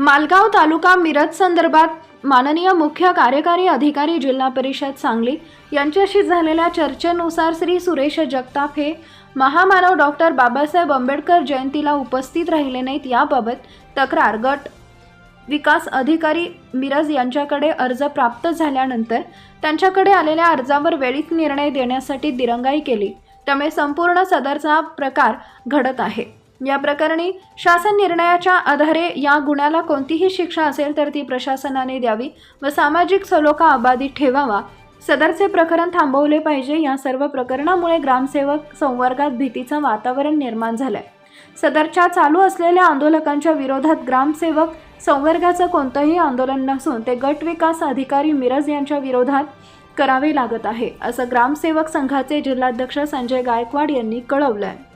मालगाव तालुका मिरज संदर्भात माननीय मुख्य कार्यकारी अधिकारी जिल्हा परिषद सांगली यांच्याशी झालेल्या चर्चेनुसार श्री सुरेश जगताप हे महामानव डॉक्टर बाबासाहेब आंबेडकर जयंतीला उपस्थित राहिले नाहीत. याबाबत तक्रार गट विकास अधिकारी मिरज यांच्याकडे अर्ज प्राप्त झाल्यानंतर त्यांच्याकडे आलेल्या अर्जावर वेळीच निर्णय देण्यासाठी दिरंगाई केली. त्यामुळे संपूर्ण सदरचा प्रकार घडत आहे. या प्रकरणी शासन निर्णयाच्या आधारे या गुन्ह्याला कोणतीही शिक्षा असेल तर ती प्रशासनाने द्यावी व सामाजिक सलोखा अबाधित ठेवावा. सदरचे प्रकरण थांबवले पाहिजे. या सर्व प्रकरणामुळे ग्रामसेवक संवर्गात भीतीचं वातावरण निर्माण झालंय. सदरच्या चालू असलेल्या आंदोलकांच्या विरोधात ग्रामसेवक संवर्गाचं कोणतंही आंदोलन नसून ते गट विकास अधिकारी मिरज यांच्या विरोधात करावे लागत आहे असं ग्रामसेवक संघाचे जिल्हाध्यक्ष संजय गायकवाड यांनी कळवलं आहे